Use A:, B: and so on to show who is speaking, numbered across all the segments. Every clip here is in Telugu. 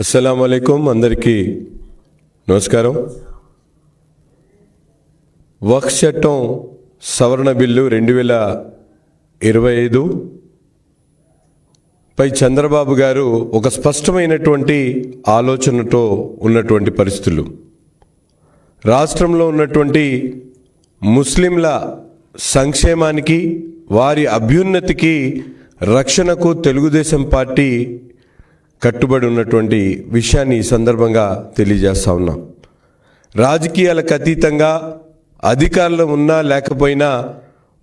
A: అస్సలం అయికం అందరికీ నమస్కారం. వక్ చట్టం సవరణ బిల్లు రెండు వేల ఇరవై ఐదు. పై చంద్రబాబు గారు ఒక స్పష్టమైనటువంటి ఆలోచనతో ఉన్నటువంటి పరిస్థితులు. రాష్ట్రంలో ఉన్నటువంటి ముస్లింల సంక్షేమానికి వారి అభ్యున్నతికి రక్షణకు తెలుగుదేశం పార్టీ కట్టుబడి ఉన్నటువంటి విషయాన్ని ఈ సందర్భంగా తెలియజేస్తా ఉన్నాం. రాజకీయాలకు అతీతంగా అధికారంలో ఉన్నా లేకపోయినా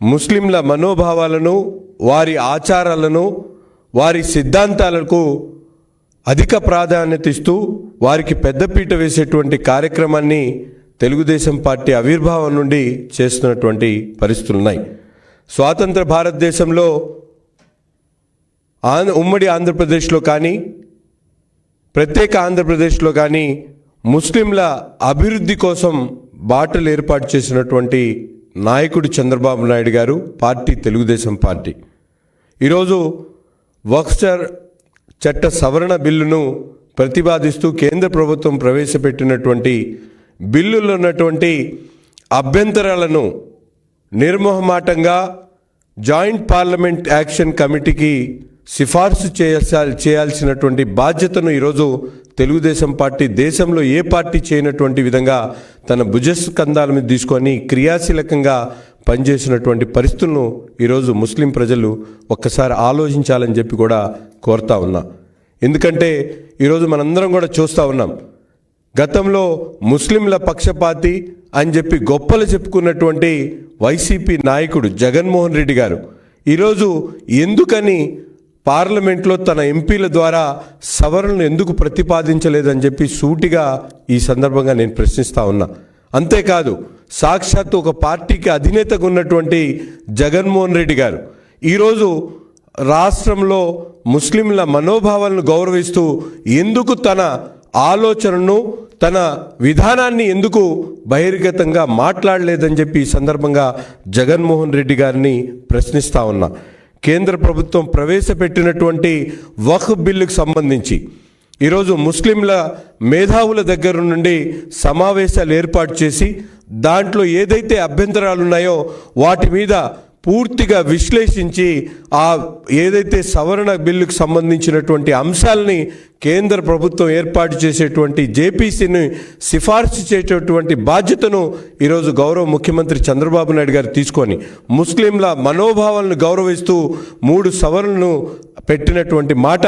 A: ముస్లింల మనోభావాలను వారి ఆచారాలను వారి సిద్ధాంతాలకు అధిక ప్రాధాన్యత ఇస్తూ వారికి పెద్దపీట వేసేటువంటి కార్యక్రమాన్ని తెలుగుదేశం పార్టీ ఆవిర్భావం నుండి చేస్తున్నటువంటి పరిస్థితులు ఉన్నాయి. స్వాతంత్ర భారతదేశంలో ఆంధ్ర ఉమ్మడి ఆంధ్రప్రదేశ్లో కానీ ప్రత్యేక ఆంధ్రప్రదేశ్లో కానీ ముస్లింల అభివృద్ధి కోసం బాటలు ఏర్పాటు చేసినటువంటి నాయకుడు చంద్రబాబు నాయుడు గారు పార్టీ తెలుగుదేశం పార్టీ. ఈరోజు వక్సర్ చట్ట సవరణ బిల్లును ప్రతిపాదిస్తూ కేంద్ర ప్రభుత్వం ప్రవేశపెట్టినటువంటి బిల్లులో ఉన్నటువంటి అభ్యంతరాలను నిర్మోహమాటంగా జాయింట్ పార్లమెంట్ యాక్షన్ కమిటీకి సిఫార్సు చేయాల్సి చేయాల్సినటువంటి బాధ్యతను ఈరోజు తెలుగుదేశం పార్టీ దేశంలో ఏ పార్టీ చేయనటువంటి విధంగా తన భుజస్కంధాల మీద తీసుకొని క్రియాశీలకంగా పనిచేసినటువంటి పరిస్థితులను ఈరోజు ముస్లిం ప్రజలు ఒక్కసారి ఆలోచించాలని చెప్పి కూడా కోరుతా ఉన్నా. ఎందుకంటే ఈరోజు మనందరం కూడా చూస్తూ ఉన్నాం. గతంలో ముస్లింల పక్షపాతి అని చెప్పి గొప్పలు చెప్పుకున్నటువంటి వైసీపీ నాయకుడు జగన్మోహన్ రెడ్డి గారు ఈరోజు ఎందుకని పార్లమెంట్లో తన ఎంపీల ద్వారా సవరణను ఎందుకు ప్రతిపాదించలేదని చెప్పి సూటిగా ఈ సందర్భంగా నేను ప్రశ్నిస్తా ఉన్నా. అంతేకాదు సాక్షాత్తు ఒక పార్టీకి అధినేతగా ఉన్నటువంటి జగన్మోహన్ రెడ్డి గారు ఈరోజు రాష్ట్రంలో ముస్లింల మనోభావాలను గౌరవిస్తూ ఎందుకు తన ఆలోచనను తన విధానాన్ని ఎందుకు బహిర్గతంగా మాట్లాడలేదని చెప్పి ఈ సందర్భంగా జగన్మోహన్ రెడ్డి గారిని ప్రశ్నిస్తా ఉన్నా. కేంద్ర ప్రభుత్వం ప్రవేశపెట్టినటువంటి వక్ బిల్లుకు సంబంధించి ఈరోజు ముస్లింల మేధావుల దగ్గర నుండి సమావేశాలు ఏర్పాటు చేసి దాంట్లో ఏదైతే అభ్యంతరాలు ఉన్నాయో వాటి మీద పూర్తిగా విశ్లేషించి ఆ ఏదైతే సవరణ బిల్లుకు సంబంధించినటువంటి అంశాలని కేంద్ర ప్రభుత్వం ఏర్పాటు చేసేటువంటి జేపీసీని సిఫార్సు చేసేటువంటి బాధ్యతను ఈరోజు గౌరవ ముఖ్యమంత్రి చంద్రబాబు నాయుడు గారు తీసుకొని ముస్లింల మనోభావాలను గౌరవిస్తూ మూడు సవరణను పెట్టినటువంటి మాట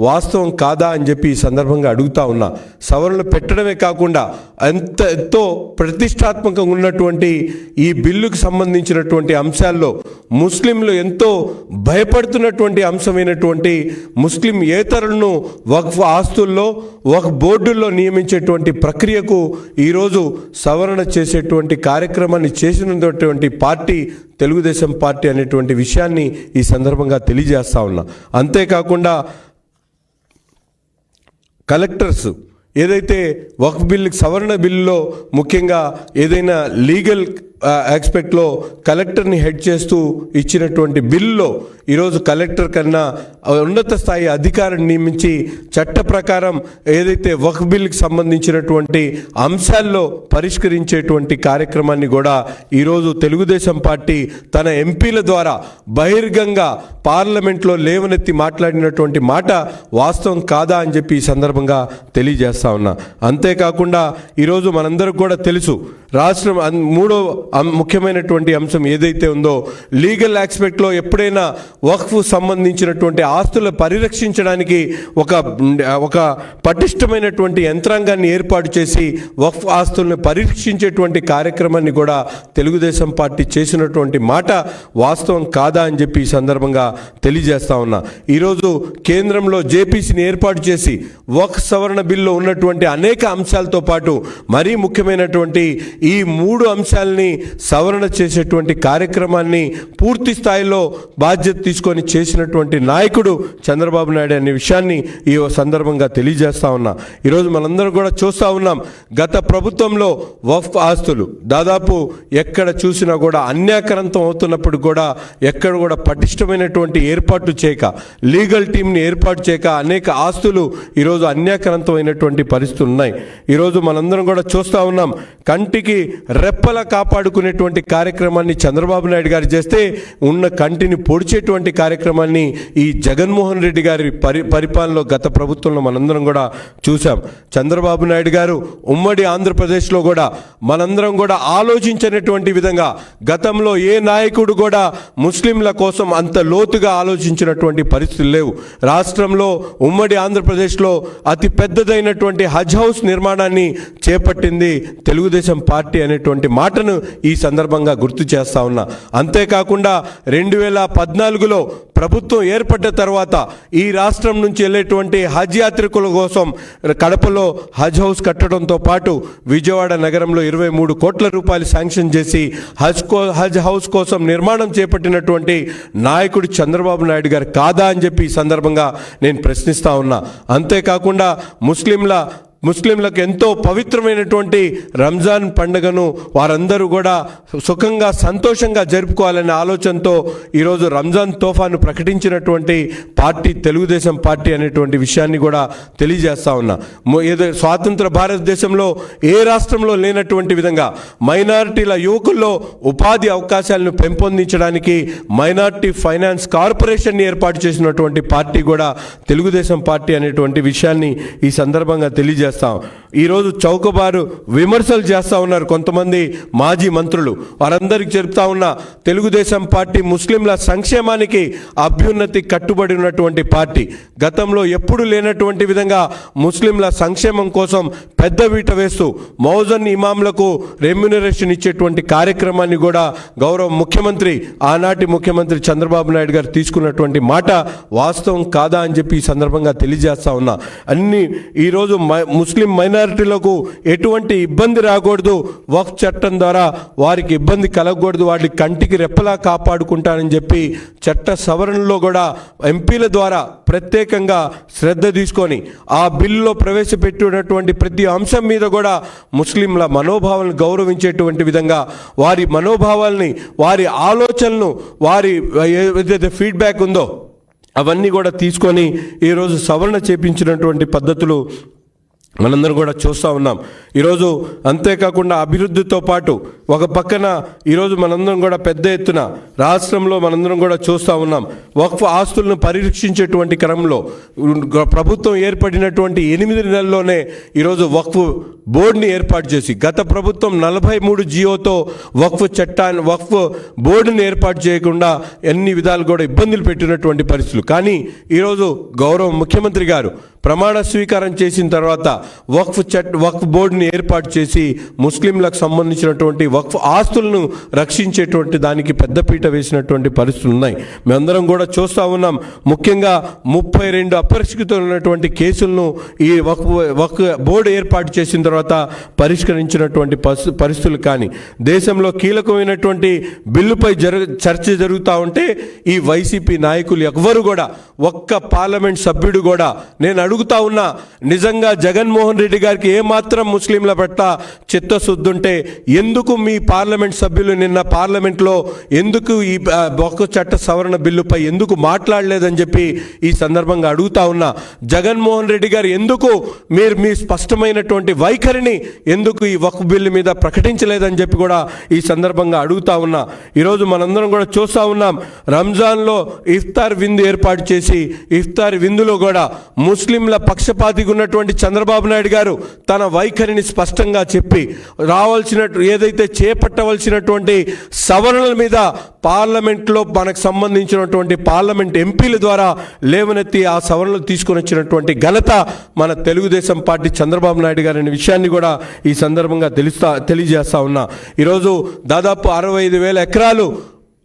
A: వాస్తవం కాదా అని చెప్పి ఈ సందర్భంగా అడుగుతా ఉన్నా. సవరణలు పెట్టడమే కాకుండా ఎంత ఎంతో ప్రతిష్టాత్మకంగా ఉన్నటువంటి ఈ బిల్లుకు సంబంధించినటువంటి అంశాల్లో ముస్లింలు ఎంతో భయపడుతున్నటువంటి అంశమైనటువంటి ముస్లిం ఏతరులను వక్ఫ్ ఆస్తుల్లో ఒక బోర్డుల్లో నియమించేటువంటి ప్రక్రియకు ఈరోజు సవరణ చేసేటువంటి కార్యక్రమాన్ని చేసినటువంటి పార్టీ తెలుగుదేశం పార్టీ అనేటువంటి విషయాన్ని ఈ సందర్భంగా తెలియజేస్తా ఉన్నా. అంతేకాకుండా కలెక్టర్స్ ఏదైతే వక్ఫ్ బిల్లుకి సవరణ బిల్లులో ముఖ్యంగా ఏదైనా లీగల్ ఆస్పెక్ట్లో కలెక్టర్ని హెడ్ చేస్తూ ఇచ్చినటువంటి బిల్లులో ఈరోజు కలెక్టర్ కన్నా ఉన్నత స్థాయి అధికారిని నియమించి చట్ట ప్రకారం ఏదైతే వక్ బిల్లుకి సంబంధించినటువంటి అంశాల్లో పరిష్కరించేటువంటి కార్యక్రమాన్ని కూడా ఈరోజు తెలుగుదేశం పార్టీ తన ఎంపీల ద్వారా బహిర్గంగా పార్లమెంట్లో లేవనెత్తి మాట్లాడినటువంటి మాట వాస్తవం కాదా అని చెప్పి ఈ సందర్భంగా తెలియజేస్తా ఉన్నా. అంతేకాకుండా ఈరోజు మనందరికి కూడా తెలుసు రాష్ట్రం అన్- మూడో ముఖ్యమైనటువంటి అంశం ఏదైతే ఉందో లీగల్ ఆస్పెక్ట్లో ఎప్పుడైనా వక్ఫ్ సంబంధించినటువంటి ఆస్తులు పరిరక్షించడానికి ఒక ఒక పటిష్టమైనటువంటి యంత్రాంగాన్ని ఏర్పాటు చేసి వక్ఫ్ ఆస్తులను పరీక్షించేటువంటి కార్యక్రమాన్ని కూడా తెలుగుదేశం పార్టీ చేసినటువంటి మాట వాస్తవం కాదా అని చెప్పి ఈ సందర్భంగా తెలియజేస్తా ఉన్నా. ఈరోజు కేంద్రంలో జేపీసీని ఏర్పాటు చేసి వక్ఫ్ సవరణ బిల్లో ఉన్నటువంటి అనేక అంశాలతో పాటు మరీ ముఖ్యమైనటువంటి ఈ మూడు అంశాలని సవరణ చేసేటువంటి కార్యక్రమాన్ని పూర్తి స్థాయిలో బాధ్యత తీసుకొని చేసినటువంటి నాయకుడు చంద్రబాబు నాయుడు అనే విషయాన్ని ఈ సందర్భంగా తెలియజేస్తా ఉన్నా. ఈరోజు మనందరం కూడా చూస్తూ ఉన్నాం. గత ప్రభుత్వంలో వఫ్ ఆస్తులు దాదాపు ఎక్కడ చూసినా కూడా అన్యాకరంతం అవుతున్నప్పుడు కూడా ఎక్కడ కూడా పటిష్టమైనటువంటి ఏర్పాటు చేయక లీగల్ టీంని ఏర్పాటు చేయక అనేక ఆస్తులు ఈరోజు అన్యాక్రాంతమైనటువంటి పరిస్థితులు ఉన్నాయి. ఈరోజు మనందరం కూడా చూస్తూ ఉన్నాం. కంటికి రెప్పల కాపాడు కాపాడుకునేటువంటి కార్యక్రమాన్ని చంద్రబాబు నాయుడు గారు చేస్తే ఉన్న కంటిని పొడిచేటువంటి కార్యక్రమాన్ని ఈ జగన్మోహన్ రెడ్డి గారి పరి పరిపాలనలో గత ప్రభుత్వంలో మనందరం కూడా చూసాం చంద్రబాబు నాయుడు గారు ఉమ్మడి ఆంధ్రప్రదేశ్లో కూడా మనందరం కూడా ఆలోచించినటువంటి విధంగా గతంలో ఏ నాయకుడు కూడా ముస్లింల కోసం అంత లోతుగా ఆలోచించినటువంటి పరిస్థితులు లేవు. రాష్ట్రంలో ఉమ్మడి ఆంధ్రప్రదేశ్లో అతి పెద్దదైనటువంటి హజ్ హౌస్ నిర్మాణాన్ని చేపట్టింది తెలుగుదేశం పార్టీ అనేటువంటి మాటను ఈ సందర్భంగా గుర్తు చేస్తా ఉన్నా. అంతేకాకుండా రెండు వేల పద్నాలుగులో ప్రభుత్వం ఏర్పడ్డ తర్వాత ఈ రాష్ట్రం నుంచి వెళ్ళేటువంటి హజ్ యాత్రికుల కోసం కడపలో హజ్ హౌస్ కట్టడంతో పాటు విజయవాడ నగరంలో ఇరవై మూడు కోట్ల రూపాయలు శాంక్షన్ చేసి హజ్ కో హజ్ హౌస్ కోసం నిర్మాణం చేపట్టినటువంటి నాయకుడు చంద్రబాబు నాయుడు గారు కాదా అని చెప్పి ఈ సందర్భంగా నేను ప్రశ్నిస్తా ఉన్నా. అంతేకాకుండా ముస్లింల ముస్లింలకు ఎంతో పవిత్రమైనటువంటి రంజాన్ పండుగను వారందరూ కూడా సుఖంగా సంతోషంగా జరుపుకోవాలనే ఆలోచనతో ఈరోజు రంజాన్ తోఫాను ప్రకటించినటువంటి పార్టీ తెలుగుదేశం పార్టీ అనేటువంటి విషయాన్ని కూడా తెలియజేస్తా ఉన్నా. ఏదో స్వాతంత్ర భారతదేశంలో ఏ రాష్ట్రంలో లేనటువంటి విధంగా మైనారిటీల యువకుల్లో ఉపాధి అవకాశాలను పెంపొందించడానికి మైనారిటీ ఫైనాన్స్ కార్పొరేషన్ ఏర్పాటు చేసినటువంటి పార్టీ కూడా తెలుగుదేశం పార్టీ అనేటువంటి విషయాన్ని ఈ సందర్భంగా చేస్తాం. ఈరోజు చౌకబారు విమర్శలు చేస్తూ ఉన్నారు కొంతమంది మాజీ మంత్రులు. వారందరికీ చెప్తా ఉన్న తెలుగుదేశం పార్టీ ముస్లింల సంక్షేమానికి అభ్యున్నతి కట్టుబడి ఉన్నటువంటి పార్టీ. గతంలో ఎప్పుడు లేనటువంటి విధంగా ముస్లింల సంక్షేమం కోసం పెద్ద వీట వేస్తూ మౌజన్ ఇమాంలకు రెమ్యునరేషన్ ఇచ్చేటువంటి కార్యక్రమాన్ని కూడా గౌరవ ముఖ్యమంత్రి ఆనాటి ముఖ్యమంత్రి చంద్రబాబు నాయుడు గారు తీసుకున్నటువంటి మాట వాస్తవం కాదా అని చెప్పి ఈ సందర్భంగా తెలియజేస్తా ఉన్నా. అన్ని ఈరోజు మ- ముస్లిం మైనారిటీలకు ఎటువంటి ఇబ్బంది రాకూడదు. వక్ఫ్ చట్టం ద్వారా వారికి ఇబ్బంది కలగకూడదు. వాటి కంటికి రెప్పలా కాపాడుకుంటానని చెప్పి చట్ట సవరణలో కూడా ఎంపీల ద్వారా ప్రత్యేకంగా శ్రద్ధ తీసుకొని ఆ బిల్లులో ప్రవేశపెట్టినటువంటి ప్రతి అంశం మీద కూడా ముస్లింల మనోభావాలను గౌరవించేటువంటి విధంగా వారి మనోభావాల్ని వారి ఆలోచనలు వారి ఏదైతే ఫీడ్బ్యాక్ ఉందో అవన్నీ కూడా తీసుకొని ఈరోజు సవరణ చేపించినటువంటి పద్ధతులు మనందరం కూడా చూస్తూ ఉన్నాం. ఈరోజు అంతేకాకుండా అభివృద్ధితో పాటు ఒక పక్కన ఈరోజు మనందరం కూడా పెద్ద ఎత్తున రాష్ట్రంలో మనందరం కూడా చూస్తూ ఉన్నాం. వక్ఫ్ ఆస్తులను పరిరక్షించేటువంటి క్రమంలో ప్రభుత్వం ఏర్పడినటువంటి ఎనిమిది నెలల్లోనే ఈరోజు వక్ఫ్ బోర్డుని ఏర్పాటు చేసి గత ప్రభుత్వం నలభై మూడు జియోతో వక్ఫ్ చట్టాన్ని వక్ఫ్ బోర్డుని ఏర్పాటు చేయకుండా ఎన్ని విధాలు కూడా ఇబ్బందులు పెట్టినటువంటి పరిస్థితులు. కానీ ఈరోజు గౌరవ ముఖ్యమంత్రి గారు ప్రమాణ స్వీకారం చేసిన తర్వాత వక్ఫ్ చట్ వక్ఫ్ బోర్డుని ఏర్పాటు చేసి ముస్లింలకు సంబంధించినటువంటి వక్ఫ్ ఆస్తులను రక్షించేటువంటి దానికి పెద్దపీట వేసినటువంటి పరిస్థితులు ఉన్నాయి. మేమందరం కూడా చూస్తూ ఉన్నాం. ముఖ్యంగా ముప్పై రెండు అపరిష్కృతమైనటువంటి కేసులను ఈ వక్ఫ్ వక్ బోర్డు ఏర్పాటు చేసిన తర్వాత పరిష్కరించినటువంటి పరిస్థి- పరిస్థితులు కానీ దేశంలో కీలకమైనటువంటి బిల్లుపై జరు చర్చ జరుగుతూ ఉంటే ఈ వైసీపీ నాయకులు ఎవ్వరు కూడా ఒక్క పార్లమెంట్ సభ్యుడు కూడా నేను అడుగుతా ఉన్నా నిజంగా జగన్మోహన్ రెడ్డి గారికి ఏమాత్రం ముస్లింల పట్ల చిత్తశుద్ధుంటే ఎందుకు మీ పార్లమెంట్ సభ్యులు నిన్న పార్లమెంట్లో ఎందుకు ఈ బొక్క చట్ట సవరణ బిల్లుపై ఎందుకు మాట్లాడలేదని చెప్పి ఈ సందర్భంగా అడుగుతా ఉన్నా జగన్మోహన్ రెడ్డి గారు ఎందుకు మీరు మీ స్పష్టమైనటువంటి వైఖరిని ఎందుకు ఈ వక్ఫ్ బిల్లు మీద ప్రకటించలేదని చెప్పి కూడా ఈ సందర్భంగా అడుగుతా ఉన్నా. ఈరోజు మనందరం కూడా చూస్తూ ఉన్నాం రంజాన్లో ఇఫ్తార్ విందు ఏర్పాటు చేసి ఇఫ్తార్ విందులో కూడా ముస్లిం ముస్లింల పక్షపాతిగా ఉన్నటువంటి చంద్రబాబు నాయుడు గారు తన వైఖరిని స్పష్టంగా చెప్పి రావాల్సిన ఏదైతే చేపట్టవలసినటువంటి సవరణల మీద పార్లమెంట్లో మనకు సంబంధించినటువంటి పార్లమెంట్ ఎంపీల ద్వారా లేవనెత్తి ఆ సవరణలు తీసుకొని వచ్చినటువంటి ఘనత మన తెలుగుదేశం పార్టీ చంద్రబాబు నాయుడు గారి అనే విషయాన్ని కూడా ఈ సందర్భంగా తెలుస్తా తెలియజేస్తా ఉన్నా. ఈరోజు దాదాపు అరవై ఐదు వేల ఎకరాలు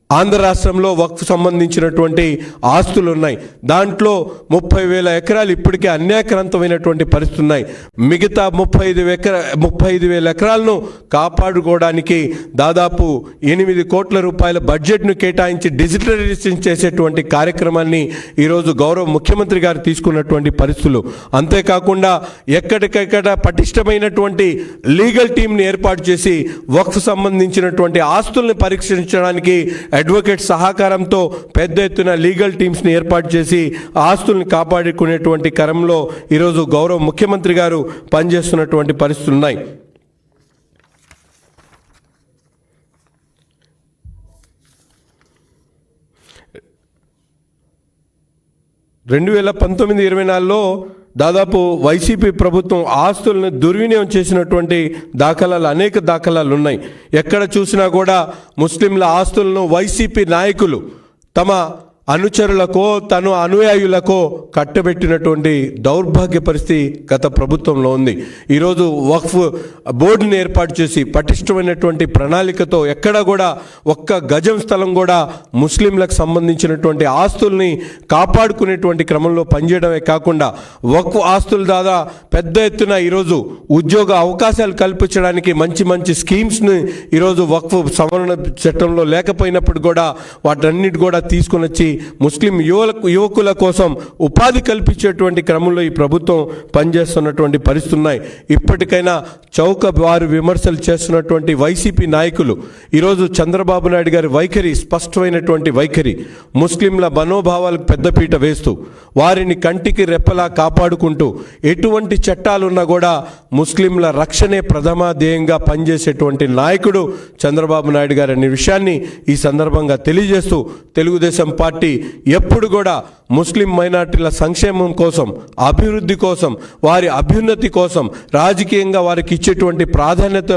A: ఆంధ్ర రాష్ట్రంలో వక్ఫ్ సంబంధించినటువంటి ఆస్తులు ఉన్నాయి దాంట్లో ముప్పై వేల ఎకరాలు ఇప్పటికే అన్యాక్రాంతమైనటువంటి పరిస్థితులు ఉన్నాయి. మిగతా ముప్పై ఐదు ఎకరా ముప్పై ఐదు వేల ఎకరాలను కాపాడుకోవడానికి దాదాపు ఎనిమిది కోట్ల రూపాయల బడ్జెట్ను కేటాయించి డిజిటలైజేషన్ చేసేటువంటి కార్యక్రమాన్ని ఈరోజు గౌరవ ముఖ్యమంత్రి గారు తీసుకున్నటువంటి పరిస్థితులు. అంతేకాకుండా ఎక్కడికెక్కడ పటిష్టమైనటువంటి లీగల్ టీంని ఏర్పాటు చేసి వక్ఫ్ సంబంధించినటువంటి ఆస్తుల్ని పరీక్షించడానికి అడ్వకేట్ సహకారంతో పెద్ద ఎత్తున లీగల్ టీమ్స్ని ఏర్పాటు చేసి ఆస్తుల్ని కాపాడుకునేటువంటి క్రమంలో ఈరోజు గౌరవ ముఖ్యమంత్రి గారు పనిచేస్తున్నటువంటి పరిస్థితులు ఉన్నాయి. రెండు వేల పంతొమ్మిది ఇరవై నాలుగులో దాదాపు వైసీపీ ప్రభుత్వం ఆస్తులను దుర్వినియోగం చేసినటువంటి దాఖలాలు అనేక దాఖలాలు ఉన్నాయి. ఎక్కడ చూసినా కూడా ముస్లింల ఆస్తులను వైసీపీ నాయకులు తమ అనుచరులకో తను అనుయాయులకో కట్టబెట్టినటువంటి దౌర్భాగ్య పరిస్థితి గత ప్రభుత్వంలో ఉంది. ఈరోజు వక్ఫ్ బోర్డుని ఏర్పాటు చేసి పటిష్టమైనటువంటి ప్రణాళికతో ఎక్కడ కూడా ఒక్క గజం స్థలం కూడా ముస్లింలకు సంబంధించినటువంటి ఆస్తుల్ని కాపాడుకునేటువంటి క్రమంలో పనిచేయడమే కాకుండా వక్ఫ్ ఆస్తుల దాదా పెద్ద ఎత్తున ఈరోజు ఉద్యోగ అవకాశాలు కల్పించడానికి మంచి మంచి స్కీమ్స్ని ఈరోజు వక్ఫ్ సవరణ చట్టంలో లేకపోయినప్పుడు కూడా వాటన్నిటి కూడా తీసుకొని వచ్చి ముస్లిం యువలకు యువకుల కోసం ఉపాధి కల్పించేటువంటి క్రమంలో ఈ ప్రభుత్వం పనిచేస్తున్నటువంటి పరిస్థితులు ఉన్నాయి. ఇప్పటికైనా చౌక వారు విమర్శలు చేస్తున్నటువంటి వైసీపీ నాయకులు ఈరోజు చంద్రబాబు నాయుడు గారి వైఖరి స్పష్టమైనటువంటి వైఖరి ముస్లింల మనోభావాలకు పెద్దపీట వేస్తూ వారిని కంటికి రెప్పలా కాపాడుకుంటూ ఎటువంటి చట్టాలున్నా కూడా ముస్లింల రక్షణే ప్రథమ ధ్యేయంగా పనిచేసేటువంటి నాయకుడు చంద్రబాబు నాయుడు గారు అనే విషయాన్ని ఈ సందర్భంగా తెలియజేస్తూ తెలుగుదేశం పార్టీ పార్టీ ఎప్పుడు కూడా ముస్లిం మైనార్టీల సంక్షేమం కోసం అభివృద్ధి కోసం వారి అభ్యున్నతి కోసం రాజకీయంగా వారికి ఇచ్చేటువంటి ప్రాధాన్యత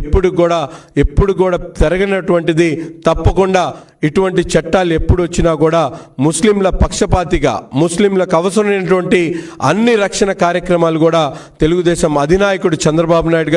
A: ఎప్పుడు కూడా ఎప్పుడు కూడా పెరగినటువంటిది తప్పకుండా ఇటువంటి చట్టాలు ఎప్పుడు వచ్చినా కూడా ముస్లింల పక్షపాతిగా ముస్లింలకు అవసరమైనటువంటి అన్ని రక్షణ కార్యక్రమాలు కూడా తెలుగుదేశం అధినాయకుడు చంద్రబాబు నాయుడు గారు